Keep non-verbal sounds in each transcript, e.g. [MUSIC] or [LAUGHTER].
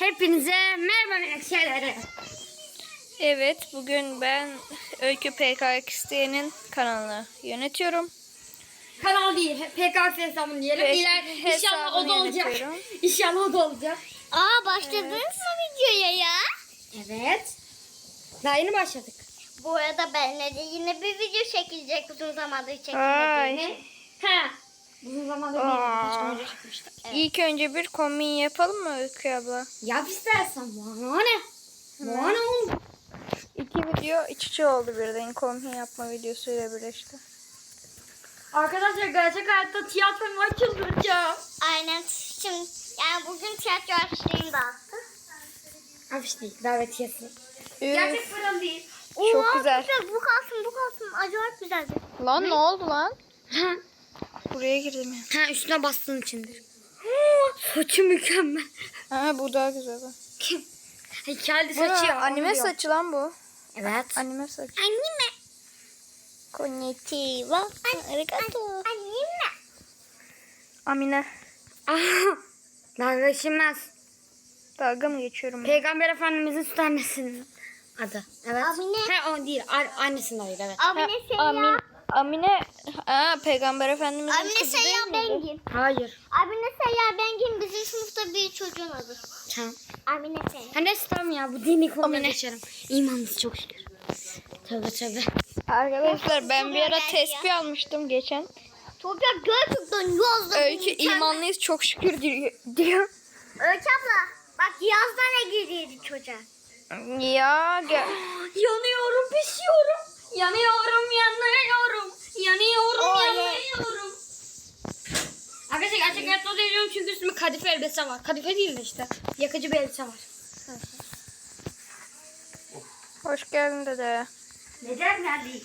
Hepinize merhaba arkadaşlar. Evet, bugün ben Öykü isteyenin kanalını yönetiyorum. Kanal değil, PKF hesabını diyelim. Peki, İler, inşallah o da olacak. yönetiyorum. [LAUGHS] İnşallah o da olacak. Aa başladınız mı videoya ya? Evet. Daha yeni başladık. Bu arada benle de yine bir video çekilecek uzun zamandır Ay. çekilmediğini. Ha. Uzun zamandır bir. İlk önce bir kombin yapalım mı Öykü abla? Yap istersen bana ne? Bana oğlum? İki video iç içe oldu birden kombin yapma videosuyla birleşti. Arkadaşlar gerçek hayatta tiyatro açılacağım. Aynen şimdi yani bugün tiyatro afişlerimi dağıttı. Afiş değil, davetiyesi. Üf, Gerçek fırın değil. çok Oo, güzel. Bu kalsın bu kalsın acayip güzeldi. Lan ne oldu lan? [LAUGHS] Ha. Buraya girdim ya. Ha üstüne bastığın içindir. Saçı mükemmel. Ha bu daha güzel. Kim? Heykeldi saçı ya. anime onu diyor. saçı lan bu. Evet. Anime saçı. Anime. Konnichiwa. Arigato. Anime. Amine. [LAUGHS] Dalga geçilmez. Dalga mı geçiyorum? Peygamber Efendimizin süt annesinin adı. Evet. Amine. He o değil. a- Annesinin adıydı evet. Amine Ha, Seyya. Amin, Amine, aa, Peygamber Efendimizin Amine kızı Seyya değil miydi? Bengin. Hayır. Amine Seyya Bengin bizim sınıfta bir çocuğun adı. Tamam. Amine Seyya. Ha neyse tamam ya bu dini konuda Amine. geçerim. İmanlısı çok şükür. Tövbe tövbe. Arkadaşlar ben bir ara tespih almıştım geçen. Toprak gerçekten yazda Öykü imanlıyız çok şükür diyor. Öykü abla bak yazda ne giriyordu çocuğa? Ya gel. [GASPS] Yanıyorum pişiyorum. Yanıyorum yanıyorum. Yanıyorum Oley. yanıyorum. Arkadaşlar gerçek hayatta yanıyorum çünkü üstümde kadife elbise var. Kadife değil de işte. Yakıcı bir elbise var. Hoş geldin dede. Neden geldi?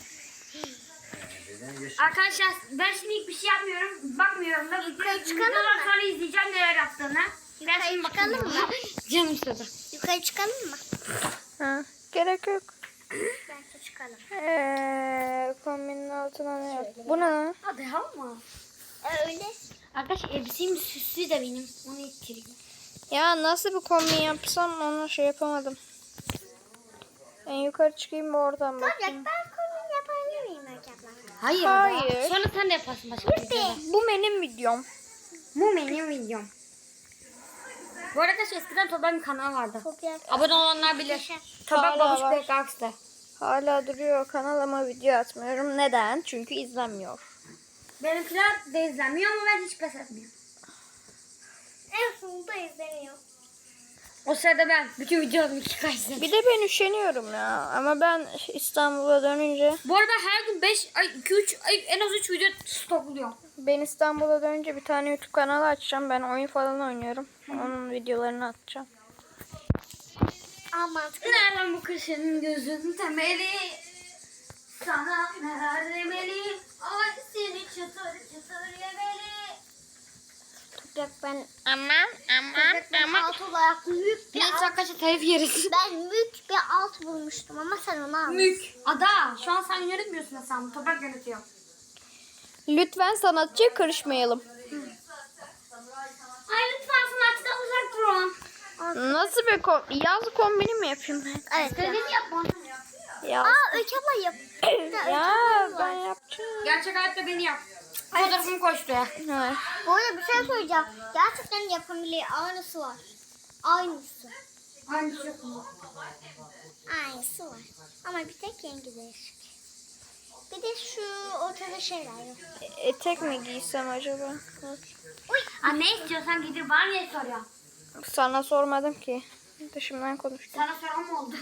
Arkadaşlar ben şimdi hiçbir şey yapmıyorum. Bakmıyorum da. Yukarı çıkalım mı? sonra izleyeceğim neler yaptığını. Ben Yukarı şimdi mı? Canım istedi. Yukarı çıkalım mı? Ha, gerek yok. [LAUGHS] Çıkalım. Eee kombinin altına ne yap? Bu ne lan? Hadi ama. E, öyle. Arkadaşlar elbisem süslü de benim. Onu ittireyim. Ya nasıl bir kombin yapsam onu şey yapamadım. En yukarı çıkayım mı oradan bakayım. ben kombin yapabilir miyim? Hayır. Hayır. ya. Sonra sen de yaparsın başka bir videoda. Bu benim videom. Bu benim videom. Bu arada eskiden Toprak'ın kanalı vardı. Abone olanlar bilir. Hala Babuş var. Hala duruyor kanal ama video atmıyorum. Neden? Çünkü izlenmiyor. Benimkiler de izlenmiyor ama ben hiç pes etmiyorum. En sonunda izleniyor. O sırada ben bütün videolarımı iki kaç izledim. Bir de ben üşeniyorum ya. Ama ben İstanbul'a dönünce Bu arada her gün 5 ay 2 3 ay en az 3 video stokluyor. ben İstanbul'a dönünce bir tane YouTube kanalı açacağım. Ben oyun falan oynuyorum. Onun videolarını atacağım. Aa mantıklı. Nereden bu kışın gözün temeli? Sana neler demeli? Ay seni çıtır çıtır yemeli. Toprak ben Aman Toprak ben alt olarak büyük bir Neyse alt. arkadaşlar telif yeriz. [LAUGHS] Ben büyük bir alt bulmuştum ama sen onu aldın. Mük. Ada şu an sen yönetmiyorsun hesabını. Toprak yönetiyor. Lütfen sanatçıya karışmayalım. Ay lütfen sanatçıdan uzak durun. Nasıl bir kom yaz kombini mi yapayım ben? Evet. ya. Dedim yapma. Ya, Aa Öykü abla yap. [CLEARS THROAT] ya ben yapacağım. Gerçek hayatta beni yap. Fotoğrafımı koy şuraya. Evet. Bu arada bir şey söyleyeceğim. Gerçekten yapabilir. Aynısı var. Aynısı. Hangisi yok mu? Aynısı var. Ama bir tek rengi değişik. Bir de şu ortada şeyler yok. Etek mi giysem acaba? Uy. Aa, ne istiyorsan gidip bana niye soruyorsun? Sana sormadım ki. Dışımdan konuştum. Sana soran mı oldu?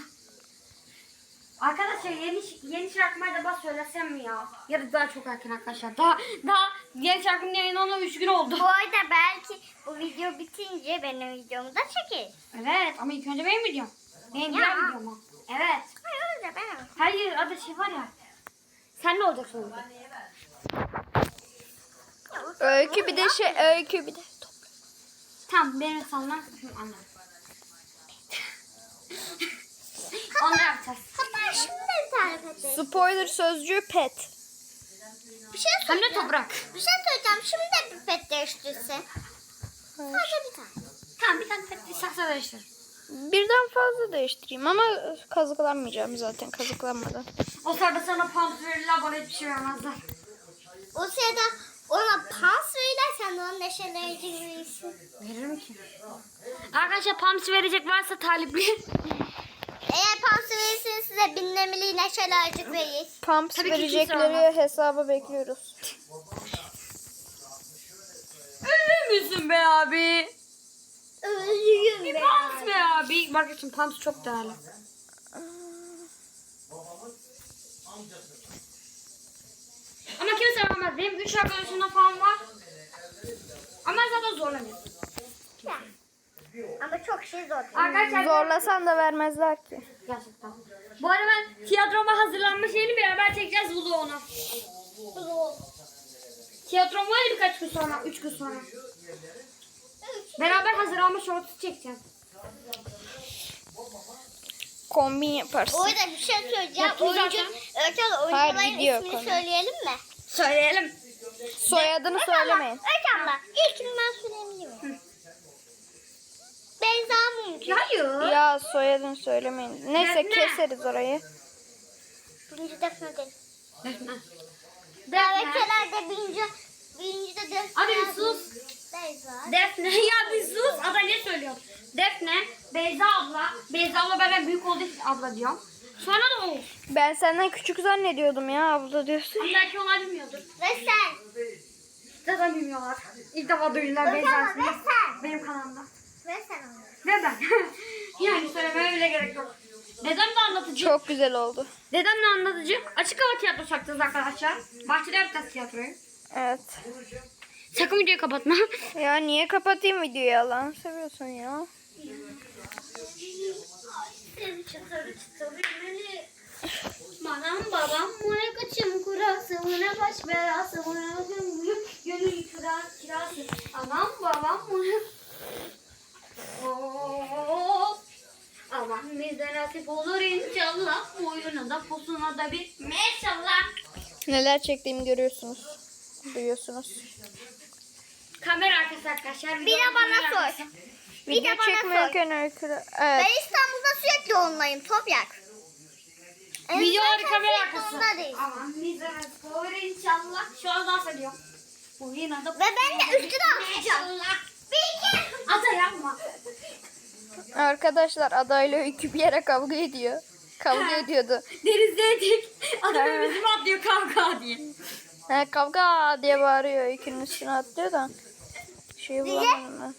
Arkadaşlar yeni yeni şarkımayı da bas söylesem mi ya? Ya da daha çok erken arkadaşlar. Daha daha yeni şarkının yayınlanana 3 gün oldu. Bu arada belki bu video bitince benim videomu da çekeriz. Evet ama ilk önce benim videom. Benim diğer Ya. videom o. Evet. Hayır öyle ben. Hayır adı şey var ya. Sen ne olacaksın? Öykü bir de şey öykü bir de. Tamam benim sanmam. Anladım. Onu yapacağız. Hatta şimdi de tarif edeyim. Spoiler sözcüğü pet. Bir şey Hem de söyleyeceğim. toprak. Bir şey söyleyeceğim. Şimdi de bir pet değiştirse. Sadece bir tane. Tamam bir tane pet saksı değiştir. Birden fazla değiştireyim ama kazıklanmayacağım zaten kazıklanmadan. O sırada sana pant verirler bana hiçbir şey vermezler. O sırada ona pas verirsen onun neşelerici verirsin. Veririm ki. Arkadaşlar pams verecek varsa talipli. Eğer pas verirsen size binlemeli neşelerci verir. Pumps Tabii ki kimse verecekleri almaz. hesabı bekliyoruz. Ölür müsün be abi? Ölüyüm Bir be. pams be abi. Bak için pams çok değerli. Ama kimse vermez. Benim üç arkadaşımda falan var. Ama zaten zorlamıyor. Ama çok şey zor. Arkadaşlar Zorlasan da vermezler ki. Gerçekten. Bu arada ben tiyatroma hazırlanmış yeni beraber çekeceğiz Lulu onu. Tiyatrom var ya birkaç gün sonra, üç gün sonra. Beraber hazırlanma şortu çekeceğiz. Kombin yaparsın. Orada bir şey söyleyeceğim. Oyuncu, Hayır, oyuncuların video ismini konu. söyleyelim mi? Söyleyelim. Soyadını söylemeyin. Örkel abla ilkini ben söyleyebilir miyim? Beyza Mumcu. Hayır. Ya soyadını söylemeyin. Neyse Defne. keseriz orayı. Birinci Defne değil. Defne. Davetlerde birinci, birinci de Defne. Abi bir sus. Beyza. Defne [LAUGHS] ya bir sus. Ada ne söylüyor? Defne, Beyza abla. Beyza abla benden büyük olduğu için abla diyorum. Sonra da o. Ben senden küçük zannediyordum ya abla diyorsun. Ama belki onlar bilmiyordur. Ve sen. Zaten bilmiyorlar. İlk defa Bakın Beyza ismini. ve sen. Benim kanalımda. Ve sen onu. Ve ben. [LAUGHS] yani söylememe bile gerek yok. Dedem de anlatıcı. Çok güzel oldu. Dedem de anlatıcı. Açık hava tiyatrosu yapacağız arkadaşlar. Bahçede yapacağız tiyatroyu. Evet. Sakın videoyu kapatma. [LAUGHS] Ya niye kapatayım videoyu Allah'ını seviyorsun ya. Manam babam mına kaçım kurası mına baş belası mına gönül kira, kirası. Anam babam mına. Aman bizde nasip olur inşallah. Boyuna da posuna da bir maşallah. Neler çektiğimi görüyorsunuz. Duyuyorsunuz. Kamera arkası arkadaşlar. Bir de bana sor. Bir de Video bana çekmiyorken öykü... Ben Evet. İstanbul'da sürekli onlayım Toprak. En Videoları zaten kamera arkası. Aman nasip olur inşallah. Şu an dans ediyor. Boyuna da Ve ben de üstüne atacağım. Maşallah. Bilgi. Ata yapma. Arkadaşlar adayla öykü bir yere kavga ediyor. Kavga ediyordu. Denizdeydik. Adam Ha. önümüzüme atlıyor kavga diye. Ha, kavga diye bağırıyor öykünün üstüne atlıyor da. Şeyi bulamadım ben.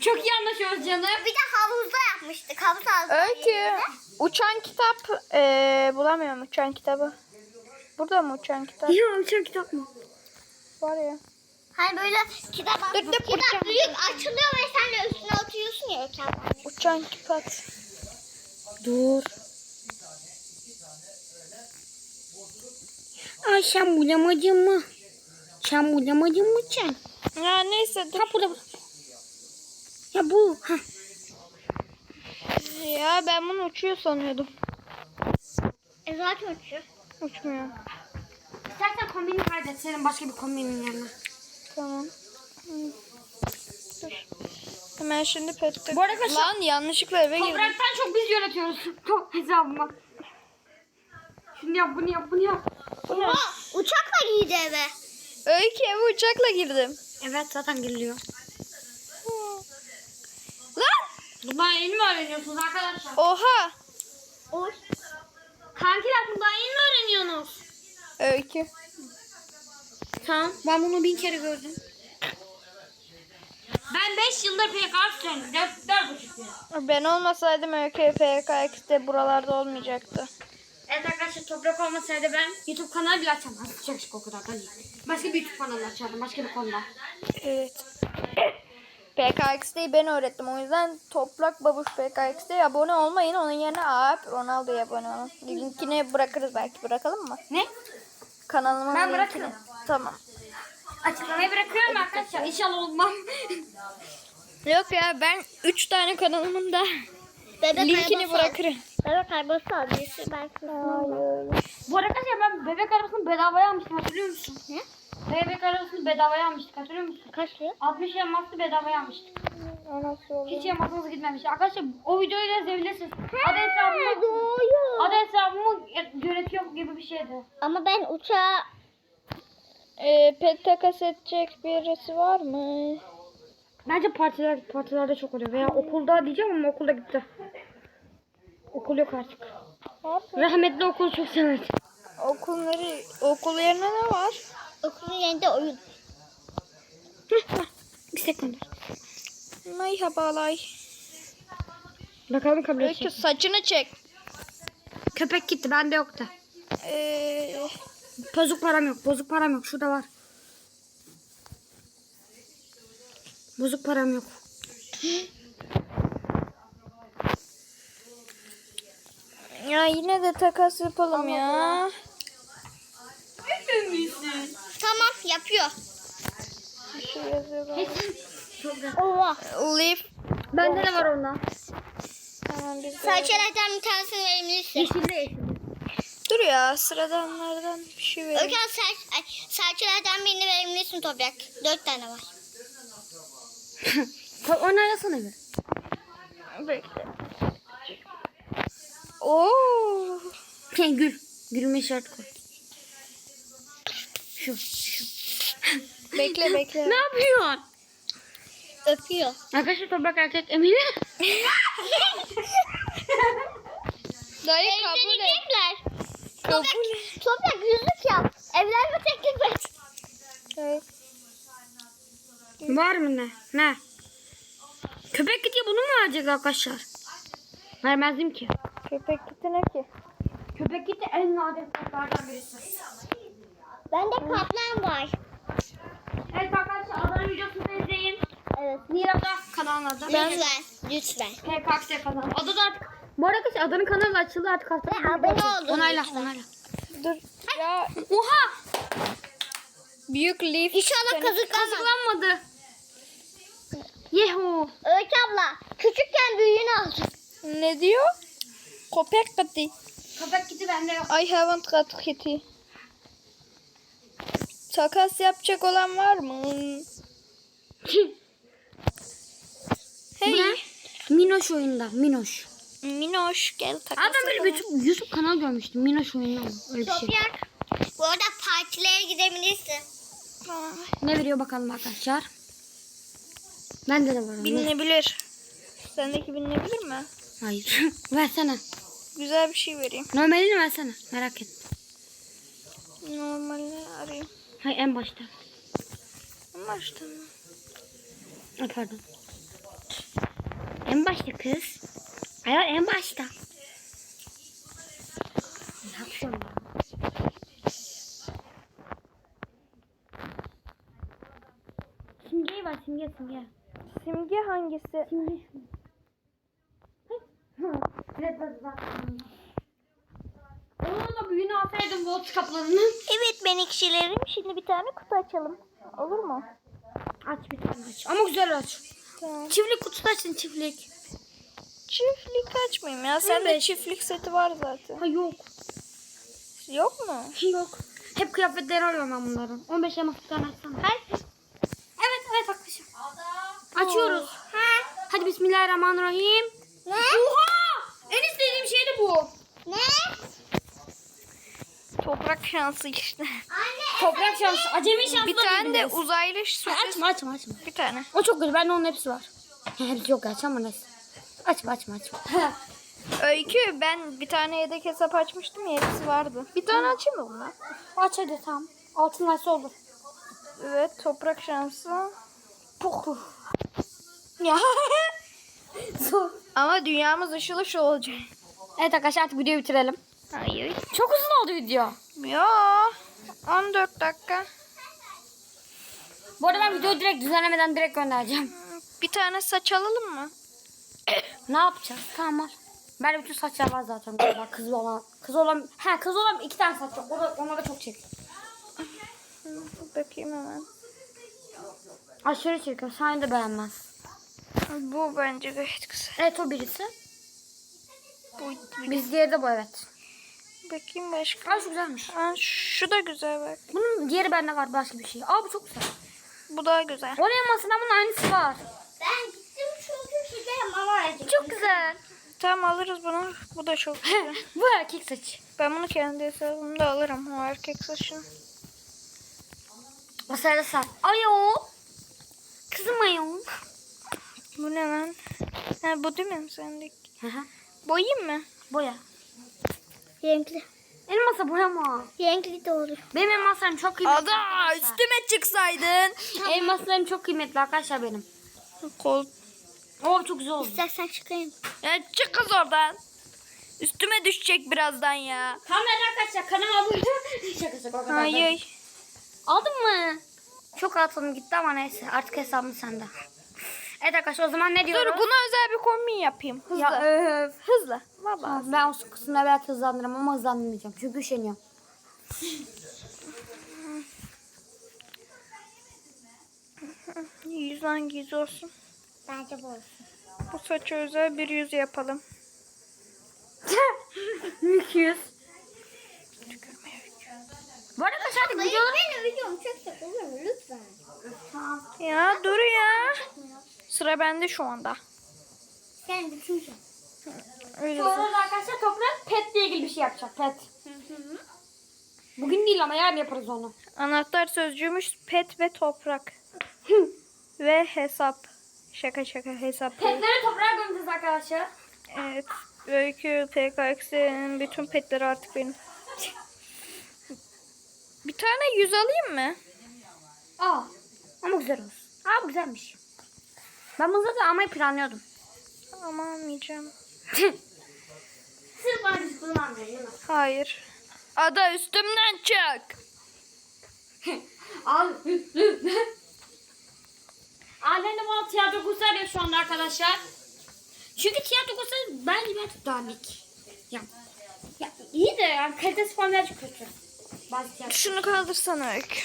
Çok iyi anlaşıyoruz canım. Bir de havuzda yapmıştık. Havuz havuzda. Öykü. Uçan kitap eee bulamıyorum uçan kitabı. Burada mı uçan kitap? Ya çok kitap mı? Var ya. Hani böyle kitap, Dur, dur, kitap bakacağım. büyük açılıyor ve sen de üstüne oturuyorsun ya Örkel. Uçan kitap. Dur. Ay sen bulamadın mı? Sen bulamadın mı sen? Ya neyse dur. Ha burada burada. Ya bu. Ha. Ya ben bunu uçuyor sanıyordum. E zaten uçuyor. Uçmuyor. İstersen kombini kaydet. Senin başka bir kombinin yerine. Tamam. Hı. Dur. Hemen şimdi pette. Bu arada Lan yanlışlıkla eve girdim. Topraktan çok biz yönetiyoruz. [LAUGHS] Top hesabıma. Şunu yap bunu yap bunu yap. Oha, uçakla giydi eve. Öykü eve uçakla girdim. Evet zaten giriliyor. Bundan yeni mi öğreniyorsunuz arkadaşlar? Oha! Oy. Kankiler bundan yeni mi öğreniyorsunuz? Öykü. Tamam. Ben bunu bin kere gördüm. Ben 5 yıldır PKK tutuyorum. 4, 4,5 yıl. Ben olmasaydım Öykü PKX'de buralarda olmayacaktı. Evet arkadaşlar toprak olmasaydı ben YouTube kanalı bile açamazdım. Çok şık o kadar da değil. Başka bir YouTube kanalı açardım. Başka bir konuda. Evet. PKX'deyi ben öğrettim. O yüzden Toprak Babuş PKX'de abone olmayın. Onun yerine Alp Ronaldo'ya abone olun. Linkini bırakırız belki. Bırakalım mı? Ne? Kanalımın Ben linkini. bırakırım. Tamam. Açıklamayı bırakıyorum arkadaşlar. İnşallah olmam. Yok ya ben 3 tane kanalımın da Bebek linkini bırakırım. Bebek arabası belki. Hayır. Bu arada arkadaşlar ben bebek arabasını bedavaya almıştım hatırlıyor musun? Ne? Bebek arabasını bedavaya almıştık hatırlıyor musun? Kaç lira? 60 elmaslı bedavaya almıştık. O nasıl oluyor? Hiç yapmadığınız gitmemiş. Arkadaşlar o videoyu da izleyebilirsiniz. Adı hesabımı, Doğuyor. adı hesabımı yönetiyor gibi bir şeydi. Ama ben uçağa Ee, pet takas edecek birisi var mı? Bence partiler partilerde çok oluyor. Veya okulda diyeceğim ama okulda gitti. Okul yok artık. Rahmetli okulu çok severdim. Okulları, okul yerine ne var? Okulun yerinde oyun. Bir sekund. Merhabalar. Bakalım kabul Öykü saçını çek. Köpek gitti bende yoktu. Ee, Bozuk param yok. Bozuk param yok. Şurada var. Bozuk param yok. ya yine de takas yapalım ya. Tamam yapıyor. Bir şey yazıyor. Oha. Leaf. Bende de var ondan. Tamam biz de. Saçlardan bir tanesini verebilirsin. Yeşilde yeşilde. Dur ya sıradanlardan bir şey verelim. Öken saç, ay, saçlardan birini verebilirsin toprak. Dört tane var. Onu arasana bir. Bekle. Oo. Şey, gül. Gülme şart koy. Şu, şu. Bekle bekle. Ne yapıyorsun? Öpüyor. Arkadaşlar toprak erkek Emine. Dayı kabul et. Evlenecekler. Toprak, toprak yüzük yap. Evlenme teklif et. Var mı ne? Ne? Köpek gidiyor bunu mu verecek arkadaşlar? Vermezdim ki. Köpek gitti ne ki? Köpek gitti en nadir köpeklerden birisi. Bende kaplan var. Evet arkadaşlar Adana videosunu izleyin. Evet. Nira'da kanalın adı. Lütfen. Lütfen. PKX kanal. Adı da artık. Bu arada arkadaşlar Adanın kanalı açıldı artık hafta. Ve abone olun Onayla lütfen. onayla. Dur. Ya Oha! büyük leaf. İnşallah kazıklanmaz. Kazıklanmadı. Yeho. Öykü abla. Küçükken büyüğünü aldım. Ne diyor? Köpek gitti. Köpek gitti bende yok. I haven't got kitty. Takas yapacak olan var mı? Bu [LAUGHS] ne? Hey. Minoş oyunda. Minoş. Minoş gel takas Abi ben böyle yapalım. bir YouTube kanal görmüştüm. Minoş oyunda mı? Öyle bir şey. Toprak. Bu arada partilere gidebilirsin. Aa, Ne veriyor bakalım arkadaşlar. Bende de var. onun. Bilinebilir. Sendeki bilinebilir mi? Hayır. [LAUGHS] versene. Güzel bir şey vereyim. Normalini versene. Merak et. Normalini arayayım. Hayır en başta. Ama işte Ay, pardon. En başta kız. Hayır en başta. Ne yapıyorum ben? Simgeyi var simge simge. Simge hangisi? Simge. Evet evet zaten. Büyüğünü alsaydım bu kaplanının. Evet benekşilerim. Şimdi bir tane kutu açalım. Olur mu? Aç bir tane aç. Ama güzel aç. Tamam. Çiftlik kutusu açın çiftlik. Çiftlik açmayayım ya. Sende Evet. çiftlik seti var zaten. Ha yok. Yok mu? Yok. Hep kıyafetleri arıyorum ben bunların. 15 elmas bir tane açsana. Hayır. Evet evet arkadaşlar. Açıyoruz. Hadi bismillahirrahmanirrahim. Ne? Oha! En istediğim şey de bu. Ne? Toprak şansı işte. Anne. Toprak şansı. Acemi şansı Bir da tane de uzaylı Ha. Açma açma açma. Bir tane. O çok güzel. Bende onun hepsi var. Hepsi yok gerçi ama neyse. Açma açma açma. Öykü ben bir tane yedek hesap açmıştım ya hepsi vardı. Bir tane açayım mı bunu? Aç hadi tamam. Altın nasıl olur? Evet toprak şansı. Poku. Ya. [LAUGHS] Zor. Ama dünyamız ışıl ışıl olacak. Evet arkadaşlar artık videoyu bitirelim. Hayır. Çok uzun oldu video. Ya 14 dakika. Bu arada ben videoyu direkt düzenlemeden direkt göndereceğim. Bir tane saç alalım mı? [COUGHS] Ne yapacağız? Tamam al. Ben bütün saçlar var zaten galiba kız olan. Kız olan, ha kız olan iki tane saç yok. Ona, ona da çok çek. Bakayım hemen. Aşırı çirkin. Sen de beğenmez. Bu bence gayet güzel. Evet o birisi. Bu, Biz diğeri de bu evet. Bakayım başka. Aa şu güzelmiş. Aa, şu da güzel bak. Bunun diğeri bende var başka bir şey. Aa bu çok güzel. Bu daha güzel. Onun elmasında bunun aynısı var. Ben gittim Çok güzel. Tamam alırız bunu. Bu da çok güzel. Bu erkek saçı. ben bunu kendi hesabımda alırım o erkek saçını. Sırada sen. Ayo. Kızım ayo. Bu ne lan? Ha, bu değil mi sendeki? Hı hı. Boyayayım mı? Boya. Renkli. Elmasa boyama. Renkli de olur. Benim elmaslarım çok kıymetli Ada arkadaşlar. üstüme çıksaydın. Elmaslarım çok kıymetli arkadaşlar benim. Kol. Oo çok güzel oldu. İstersen çıkayım. Ya çık kız oradan. Üstüme düşecek birazdan ya. Tamam hadi arkadaşlar kanalıma abone [LAUGHS] Şaka şaka. o kadar da. Hayır. Aldın mı? Çok atılım gitti ama neyse artık hesabım sende. Evet arkadaşlar o zaman ne Dur diyoruz? buna özel bir kombin yapayım. Hızlı. Ya, öf. Hızlı. Baba. Tamam, ben o kısımda belki hızlandırırım ama hızlandırmayacağım. Çünkü üşeniyorum. Yüz hangi yüz olsun? Bence bu olsun. Bu saça özel bir yüz yapalım. [LAUGHS] Müküz. Bu arada artık videolar... benim videomu çekecek olur mu lütfen? Ya dur ya. Sıra bende şu anda. Sen düşünce. Öyle Sonra da arkadaşlar toprak petle ilgili bir şey yapacak pet. Bugün değil ama yarın yaparız onu. Anahtar sözcüğümüz pet ve toprak. ve hesap. Şaka şaka hesap değil. Petleri toprağa gömeceğiz arkadaşlar. Evet. Öykü, PKX'in bütün petleri artık benim. Bir tane yüz alayım mı? Aa ama güzel olsun. Aa bu güzelmiş. Ben bunu zaten almayı planlıyordum. Ama almayacağım. Sırf anlayın değil mi? Hayır. Ada üstümden çık. [LAUGHS] Al. Annem de bana tiyatro kursu arıyor şu anda arkadaşlar. Çünkü tiyatro kursu bence birazcık dandik. Ya, ya iyi de yani kalitesi falan birazcık kötü. Şunu kaldırsana Öykü.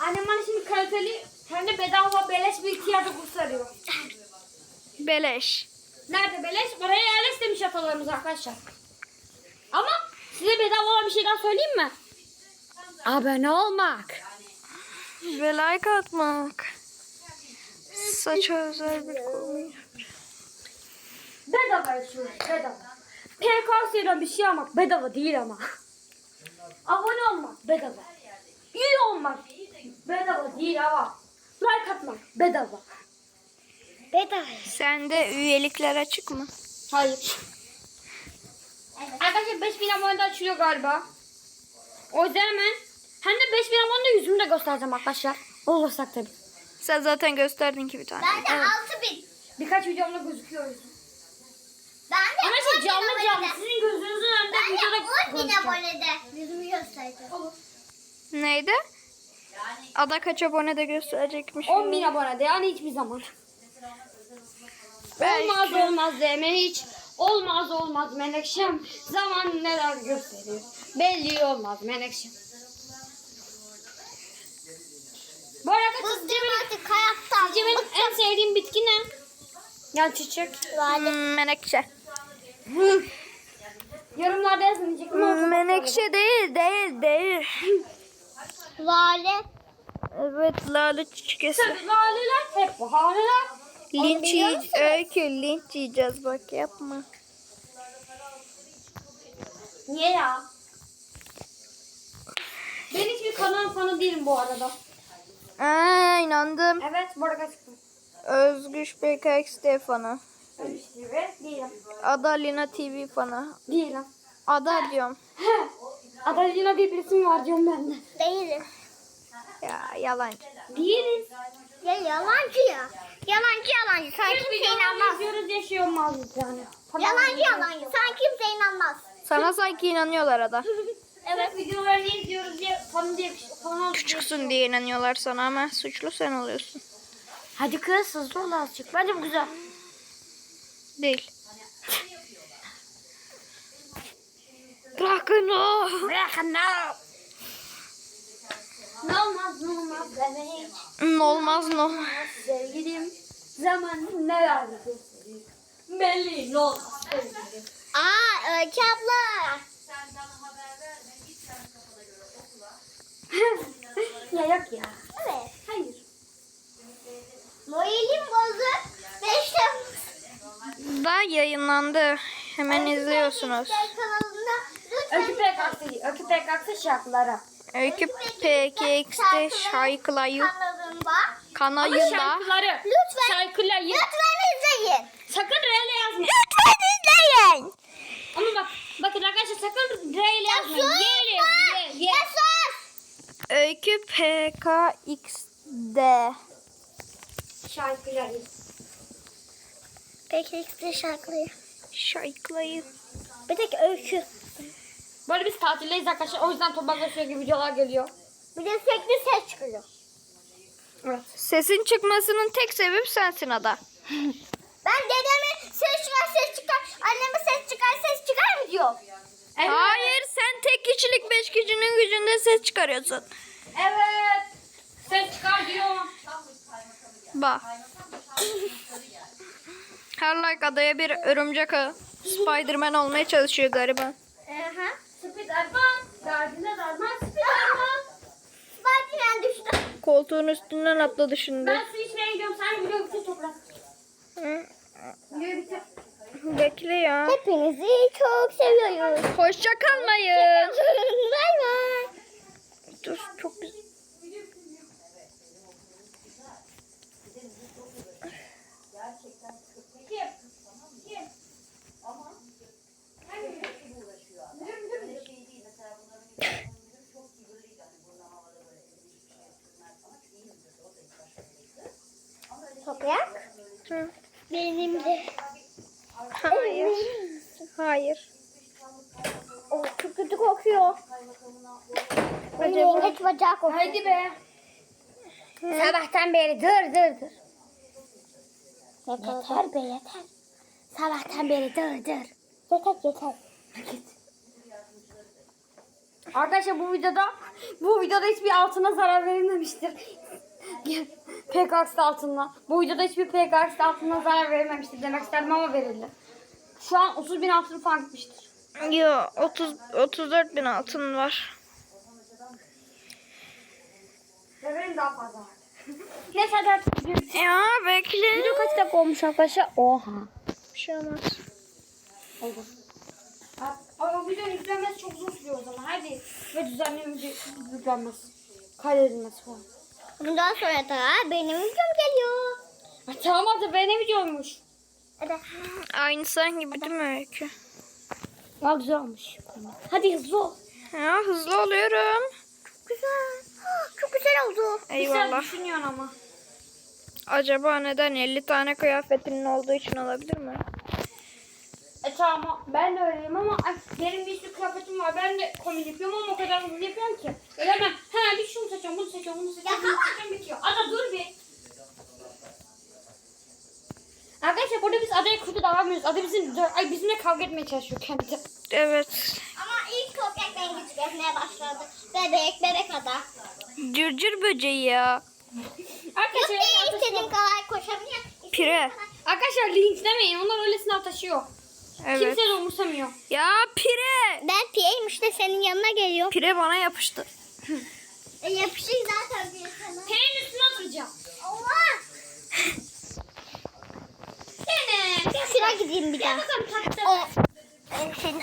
Annem bana şimdi kaliteli hem de bedava beleş bir tiyatro kursu arıyor. Beleş. Nerede beleş? Oraya yerleş demiş atalarımız arkadaşlar. Ama size bedava olan bir şey daha söyleyeyim mi? Abone olmak. Ve like atmak. Saça özel bir kombin. Bedava yaşıyoruz bedava. PKS'den bir şey almak bedava değil ama. Abone olmak bedava. Üye olmak bedava değil ama. Like atmak bedava. Bedava. Sende üyelikler açık mı? Hayır. Arkadaşlar 5000 abone de açılıyor galiba. O yüzden hemen hem de 5000 abone de yüzümü de göstereceğim arkadaşlar. Olursak tabii. Sen zaten gösterdin ki bir tane. Ben de Evet. 6000. Birkaç videomda gözüküyor. yüzüm. Ben de Ama şey 10.000 canlı canlı abonede. sizin gözünüzün önünde Ben videoda de 10.000 konuşacağım. abonede. Yüzümü göstereceğim. Neydi? Ada kaç abone de gösterecekmiş. 10 bin abone de yani hiçbir zaman. Belki. Olmaz olmaz deme hiç. Olmaz olmaz Menekşem. Zaman neler gösterir. Belli olmaz Menekşem. Bu arada benim, artık hayattan. sizce benim en sevdiğim bitki ne? Ya çiçek. Lale. Hmm, menekşe. Hı. Yorumlarda yazın diyecektim ama çok Menekşe değil, değil, değil. Lale. Evet, lale çiçekesi. Laleler hep bahaneler. Linç biliyor yiy- musun? Öykü, linç yiyeceğiz bak yapma. Niye ya? Ben hiçbir kanal fanı değilim bu arada. Aa, inandım. Evet bu arada çıktım. Özgüç BKX fanı. Öyle bir şey değilim. Ada Lina TV fanı. Değilim. Ada diyorum. [LAUGHS] Adalina diye bir isim var diyorum ben de. Değilim. Ya yalancı. Değiliz. Ya yalancı ya. Yalancı yalancı. Sen kimse inanmaz. izliyoruz yaşıyor olmazdık yani. Tamam. Yalancı yalancı. Sen kimse inanmaz. Sana sanki inanıyorlar Ada. [LAUGHS] Evet videolarını izliyoruz diye fanı diye fanı Küçüksün diye inanıyorlar sana ama suçlu sen oluyorsun. Hadi kız hızlı ol azıcık. Bence bu güzel. Değil. Bırakın o. Bırakın ne? Ne olmaz ne olmaz hiç. Ne olmaz ne olmaz. Sevgilim zaman ne verdi. Belli ne olmaz sevgilim. Aa Öykü abla. [LAUGHS] ya yok ya. Evet. Hayır. Moralim bozuk. Beş kanalında yayınlandı. Hemen izliyorsunuz. kanalında Öykü. Öykü PKX şarkıları. Öykü PKX'de şarkılayı kanalında Şarkıları. Lütfen. Şarkıları. lütfen izleyin. Sakın reyle yazmayın. Lütfen izleyin. Ama bak bakın arkadaşlar sakın reyle yazmayın. ya. yazın. Ye, ye. Ya sus. Öykü PKX'de Şarkıları. Peki işte şarkıyı. şarkılayı Bir tek öykü. Böyle biz tatildeyiz arkadaşlar. O yüzden Toprak'ta sürekli videolar geliyor. Bir de sürekli ses çıkıyor. Evet. Sesin çıkmasının tek sebebi sensin Ada. [LAUGHS] Ben dedeme ses çıkar ses çıkar. Anneme ses çıkar ses çıkar mı diyor. Evet. Hayır sen tek kişilik beş kişinin gücünde ses çıkarıyorsun. Evet. Ses çıkar diyor. Bak. Her like adaya bir örümcek ağı. Spiderman olmaya çalışıyor gariban. Aha. Spiderman. Spiderman düştü. Koltuğun üstünden atladı şimdi. Ben su içmeye gidiyorum. Sen video bitir Toprak. Hı, Video bitir. Bekle ya. Hepinizi çok seviyoruz. Hoşça kalmayın. Bay bay. Dur çok güzel. Toprak. Hı. Benim de. Hayır. Hayır. Oh, çok kötü kokuyor. Acaba- Yengeç bacağı kokuyor. Haydi be. Sabahtan beri dır dır dır. Yeter be yeter. Sabahtan beri dır dır. Yeter yeter. Arkadaşlar bu videoda bu videoda hiçbir altına zarar verilmemiştir. [LAUGHS] PKX altına. Bu videoda hiçbir PKX altına zarar verilmemiştir demek isterdim ama verildi. Şu an 30 bin altın falan gitmiştir. Yo 30 34 bin altın var. Ve benim daha fazla var. [LAUGHS] Neyse hadi gidiyoruz. Ya bekle. Video kaç dakika olmuş arkadaşlar? Oha. Bir şey olmaz. Oldu. Ama videonun yüklenmesi çok uzun sürüyor o zaman. Hadi. Ve düzenli yüklenmesi. Kaydedilmesi falan. Bundan sonra da benim videom geliyor. Ay, tamam hadi benim videoymuş. Hadi. Aynı sen gibi değil mi Öykü? Aa güzel olmuş. Hadi hızlı ol. Ya hızlı oluyorum. Güzel. Ah, Çok güzel oldu. Güzel Eyvallah. düşünüyorsun ama. Acaba neden 50 tane kıyafetinin olduğu için olabilir mi? Tamam ben de öyleyim ama ay, benim bir sürü kıyafetim var. Ben de komik yapıyorum ama o kadar hızlı yapıyorum ki. Öyle hemen ha bir şunu seçiyorum, bunu seçiyorum, bunu seçiyorum, bunu seçiyorum bitiyor. Ada dur bir. Arkadaşlar burada biz adaya kötü davranmıyoruz. Ada bizim, ay bizimle kavga etmeye çalışıyor kendi. Evet. Ama ilk toprak rengi çıkartmaya başladı. Bebek, bebek ada. Cırcır böceği ya. Yok Arkadaşlar, diye istediğim kadar koşabiliyor. Pire. arkadaşlar linçlemeyin. Onlar öylesine taşıyor. Evet. Kimse de umursamıyor. Ya pire. Ben piyeyim işte senin yanına geliyorum. Pire bana yapıştı. E, yapışık zaten bir sana. Penin üstüne oturacağım. Allah! Seni. Şuna gideyim bir Gel daha. O. Seni [LAUGHS]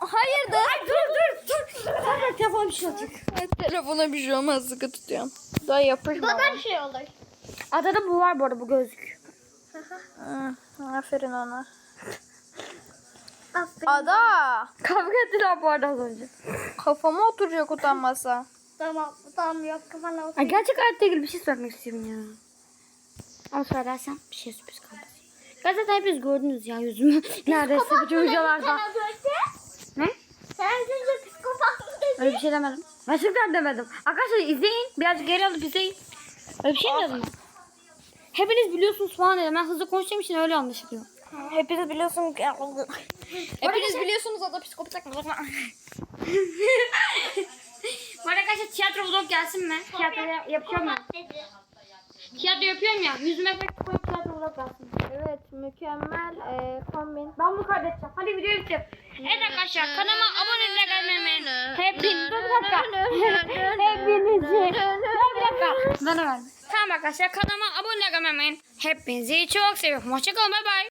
Hayırdır? Ay dur dur dur. Zaten telefon bir şey olacak. Ay, telefona bir şey olmaz sıkı tutuyorum. Daha yapışma. Baba bir şey olur. Adada bu var bu arada bu gözlük. Hı, aferin ona. Aferin. Ada. Kavga ettiler bu arada az önce. Kafama oturacak utanmasa. Tamam, tamam yok kafana Ay, gerçek hayatta ilgili bir şey söylemek istiyorum ya. Ama söylersem bir şey sürpriz. Ya zaten hepiniz gördünüz ya yüzümü. Neredeyse bütün videolarda. Ne? Sen az önce psikopat mı dedin? Öyle bir şey demedim. Gerçekten demedim. Arkadaşlar izleyin. Birazcık geri alıp izleyin. Öyle bir şey demedim. ben. Hepiniz biliyorsunuz falan dedim. Ben hızlı konuştuğum için öyle anlaşılıyor. Hepiniz biliyorsunuz. Hepiniz biliyorsunuz ada psikopat mı? Bu arada arkadaşlar tiyatro vlog gelsin mi? Tiyatro ya- yapıyorum ya. Dedi. Tiyatro yapıyorum ya. Yüzüme efekt koyup tiyatro vlog gelsin. Evet mükemmel e, kombin. Ben bunu kaydedeceğim. Hadi videoyu bitir. Evet arkadaşlar kanalıma abone gelmemeyin. Hepiniz dur bir dakika. [LAUGHS] Hepinizi. Dur bir dakika. Bana ver. Tamam arkadaşlar kanalıma abone unutmayın. Hepinizi çok seviyorum. Hoşçakalın bay bay.